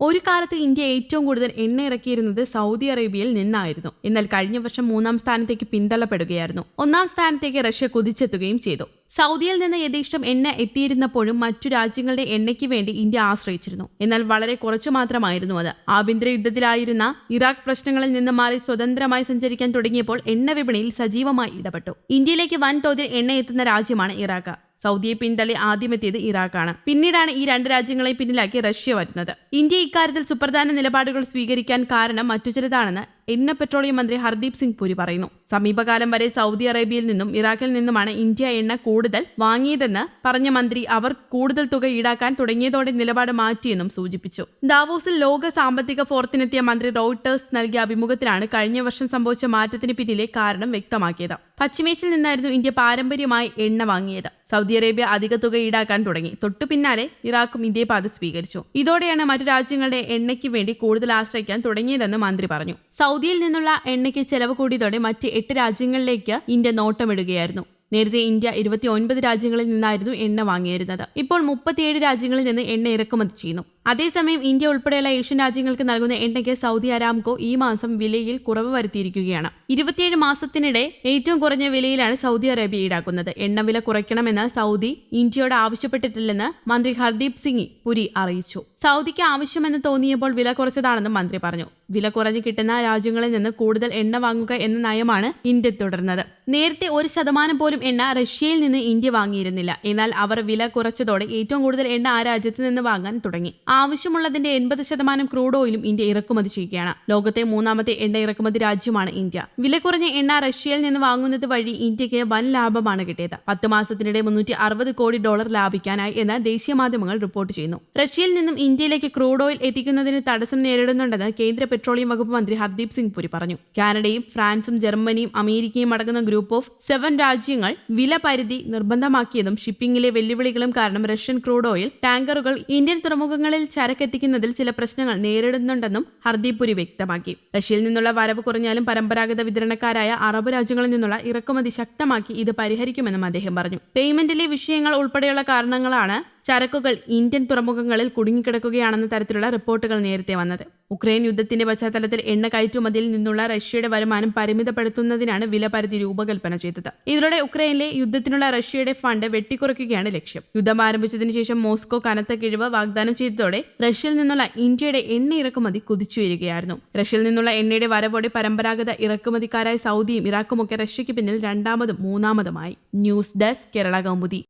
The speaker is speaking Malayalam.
ഒരു കാലത്ത് ഇന്ത്യ ഏറ്റവും കൂടുതൽ എണ്ണ ഇറക്കിയിരുന്നത് സൗദി അറേബ്യയിൽ നിന്നായിരുന്നു. എന്നാൽ കഴിഞ്ഞ വർഷം മൂന്നാം സ്ഥാനത്തേക്ക് പിന്തള്ളപ്പെടുകയായിരുന്നു. ഒന്നാം സ്ഥാനത്തേക്ക് റഷ്യ കുതിച്ചെത്തുകയും ചെയ്തു. സൗദിയിൽ നിന്ന് യഥേഷ്ടം എണ്ണ എത്തിയിരുന്നപ്പോഴും മറ്റു രാജ്യങ്ങളുടെ എണ്ണയ്ക്ക് വേണ്ടി ഇന്ത്യ ആശ്രയിച്ചിരുന്നു. എന്നാൽ വളരെ കുറച്ചു മാത്രമായിരുന്നു അത്. ആഭ്യന്തര യുദ്ധത്തിലായിരുന്ന ഇറാഖ് പ്രശ്നങ്ങളിൽ നിന്ന് മാറി സ്വതന്ത്രമായി സഞ്ചരിക്കാൻ തുടങ്ങിയപ്പോൾ എണ്ണ വിപണിയിൽ സജീവമായി ഇടപെട്ടു. ഇന്ത്യയിലേക്ക് വൻതോതിൽ എണ്ണ എത്തുന്ന രാജ്യമാണ് ഇറാഖ്. സൗദിയെ പിന്തള്ളി ആദ്യമെത്തിയത് ഇറാഖാണ്. പിന്നീടാണ് ഈ രണ്ട് രാജ്യങ്ങളെ പിന്നിലാക്കി റഷ്യ വരുന്നത്. ഇന്ത്യ ഇക്കാര്യത്തിൽ സുപ്രധാന നിലപാടുകൾ സ്വീകരിക്കാൻ കാരണം മറ്റു ചിലതാണെന്ന് എണ്ണ പെട്രോളിയം മന്ത്രി ഹർദീപ് സിംഗ് പുരി പറയുന്നു. സമീപകാലം വരെ സൗദി അറേബ്യയിൽ നിന്നും ഇറാഖിൽ നിന്നുമാണ് ഇന്ത്യ എണ്ണ കൂടുതൽ വാങ്ങിയതെന്ന് പറഞ്ഞ മന്ത്രി അവർ കൂടുതൽ തുക ഈടാക്കാൻ തുടങ്ങിയതോടെ നിലപാട് മാറ്റിയെന്നും സൂചിപ്പിച്ചു. ദാവോസിൽ ലോക സാമ്പത്തിക ഫോറത്തിനെത്തിയ മന്ത്രി റോയിട്ടേഴ്സ് നൽകിയ അഭിമുഖത്തിലാണ് കഴിഞ്ഞ വർഷം സംഭവിച്ച മാറ്റത്തിന് പിന്നിലെ കാരണം വ്യക്തമാക്കിയത്. പശ്ചിമേഷ്യയിൽ നിന്നായിരുന്നു ഇന്ത്യ പാരമ്പര്യമായി എണ്ണ വാങ്ങിയത്. സൗദി അറേബ്യ അധിക തുക ഈടാക്കാൻ തുടങ്ങി. തൊട്ടു പിന്നാലെ ഇറാഖും ഇതേ പാത സ്വീകരിച്ചു. ഇതോടെയാണ് മറ്റു രാജ്യങ്ങളുടെ എണ്ണയ്ക്ക് വേണ്ടി കൂടുതൽ ആശ്രയിക്കാൻ തുടങ്ങിയതെന്ന് മന്ത്രി പറഞ്ഞു. സൗദിയിൽ നിന്നുള്ള എണ്ണയ്ക്ക് ചെലവ് കൂടിയതോടെ മറ്റ് എട്ട് രാജ്യങ്ങളിലേക്ക് ഇന്ത്യ നോട്ടമിടുകയായിരുന്നു. നേരത്തെ ഇന്ത്യ ഇരുപത്തി ഒൻപത് രാജ്യങ്ങളിൽ നിന്നായിരുന്നു എണ്ണ വാങ്ങിയിരുന്നത്. ഇപ്പോൾ മുപ്പത്തിയേഴ് രാജ്യങ്ങളിൽ നിന്ന് എണ്ണ ഇറക്കുമതി ചെയ്യുന്നു. അതേസമയം ഇന്ത്യ ഉൾപ്പെടെയുള്ള ഏഷ്യൻ രാജ്യങ്ങൾക്ക് നൽകുന്ന എണ്ണയ്ക്ക് സൗദി അരാംകോ ഈ മാസം വിലയിൽ കുറവ് വരുത്തിയിരിക്കുകയാണ്. ഇരുപത്തിയേഴ് മാസത്തിനിടെ ഏറ്റവും കുറഞ്ഞ വിലയിലാണ് സൗദി അറേബ്യ ഈടാക്കുന്നത്. എണ്ണവില കുറയ്ക്കണമെന്ന് സൗദി ഇന്ത്യയോട് ആവശ്യപ്പെട്ടിട്ടില്ലെന്ന് മന്ത്രി ഹർദീപ് സിംഗ് പുരി അറിയിച്ചു. സൗദിക്ക് ആവശ്യമെന്ന് തോന്നിയപ്പോൾ വില കുറച്ചതാണെന്നും മന്ത്രി പറഞ്ഞു. വില കുറഞ്ഞു കിട്ടുന്ന രാജ്യങ്ങളിൽ നിന്ന് കൂടുതൽ എണ്ണ വാങ്ങുക എന്ന നയമാണ് ഇന്ത്യ തുടർന്നത്. നേരത്തെ ഒരു ശതമാനം പോലും എണ്ണ റഷ്യയിൽ നിന്ന് ഇന്ത്യ വാങ്ങിയിരുന്നില്ല. എന്നാൽ അവർ വില കുറച്ചതോടെ ഏറ്റവും കൂടുതൽ എണ്ണ ആ രാജ്യത്ത് നിന്ന് വാങ്ങാൻ തുടങ്ങി. ആവശ്യമുള്ളതിന്റെ എൺപത് ശതമാനം ക്രൂഡ് ഓയിലും ഇന്ത്യ ഇറക്കുമതി ചെയ്യുകയാണ്. ലോകത്തെ മൂന്നാമത്തെ എണ്ണ ഇറക്കുമതി രാജ്യമാണ് ഇന്ത്യ. വില കുറഞ്ഞ എണ്ണ റഷ്യയിൽ നിന്ന് വാങ്ങുന്നത് വഴി ഇന്ത്യയ്ക്ക് വൻ ലാഭമാണ് കിട്ടിയത്. പത്ത് മാസത്തിനിടെ മുന്നൂറ്റി അറുപത് കോടി ഡോളർ ലാഭിക്കാനായി എന്ന് ദേശീയ മാധ്യമങ്ങൾ റിപ്പോർട്ട് ചെയ്യുന്നു. റഷ്യയിൽ നിന്നും ഇന്ത്യയിലേക്ക് ക്രൂഡ് ഓയിൽ എത്തിക്കുന്നതിന് തടസ്സം നേരിടുന്നുണ്ടെന്ന് കേന്ദ്ര പെട്രോളിയം വകുപ്പ് മന്ത്രി ഹർദീപ് സിംഗ് പുരി പറഞ്ഞു. കാനഡയും ഫ്രാൻസും ജർമ്മനിയും അമേരിക്കയും അടങ്ങുന്ന ഗ്രൂപ്പ് ഓഫ് സെവൻ രാജ്യങ്ങൾ വില പരിധി നിർബന്ധമാക്കിയതും ഷിപ്പിംഗിലെ വെല്ലുവിളികളും കാരണം റഷ്യൻ ക്രൂഡ് ഓയിൽ ടാങ്കറുകൾ ഇന്ത്യൻ തുറമുഖങ്ങളിൽ ചരക്കെത്തിക്കുന്നതിൽ ചില പ്രശ്നങ്ങൾ നേരിടുന്നുണ്ടെന്നും ഹർദീപ് പുരി വ്യക്തമാക്കി. റഷ്യയിൽ നിന്നുള്ള വരവ് കുറഞ്ഞാലും പരമ്പരാഗത വിതരണക്കാരായ അറബ് രാജ്യങ്ങളിൽ നിന്നുള്ള ഇറക്കുമതി ശക്തമാക്കി ഇത് പരിഹരിക്കുമെന്നും അദ്ദേഹം പറഞ്ഞു. പേയ്മെന്റിലെ വിഷയങ്ങൾ ഉൾപ്പെടെയുള്ള കാരണങ്ങളാണ് ചരക്കുകൾ ഇന്ത്യൻ തുറമുഖങ്ങളിൽ കുടുങ്ങിക്കിടക്കുകയാണെന്ന തരത്തിലുള്ള റിപ്പോർട്ടുകൾ നേരത്തെ വന്നത്. ഉക്രൈൻ യുദ്ധത്തിന്റെ പശ്ചാത്തലത്തിൽ എണ്ണ കയറ്റുമതിയിൽ നിന്നുള്ള റഷ്യയുടെ വരുമാനം പരിമിതപ്പെടുത്തുന്നതിനാണ് വില പരിധി രൂപകൽപ്പന ചെയ്തത്. ഇതിലൂടെ ഉക്രൈനിലെ യുദ്ധത്തിനുള്ള റഷ്യയുടെ ഫണ്ട് വെട്ടിക്കുറയ്ക്കുകയാണ് ലക്ഷ്യം. യുദ്ധം ആരംഭിച്ചതിനു ശേഷം മോസ്കോ കനത്ത കിഴിവ് വാഗ്ദാനം ചെയ്തതോടെ റഷ്യയിൽ നിന്നുള്ള ഇന്ത്യയുടെ എണ്ണ ഇറക്കുമതി കുതിച്ചുയരുകയായിരുന്നു റഷ്യയിൽ നിന്നുള്ള എണ്ണയുടെ വരവോടെ പരമ്പരാഗത ഇറക്കുമതിക്കാരായ സൗദിയും ഇറാഖുമൊക്കെ റഷ്യയ്ക്ക് പിന്നിൽ രണ്ടാമതും മൂന്നാമതുമായി. News desk Kerala Kaumudi.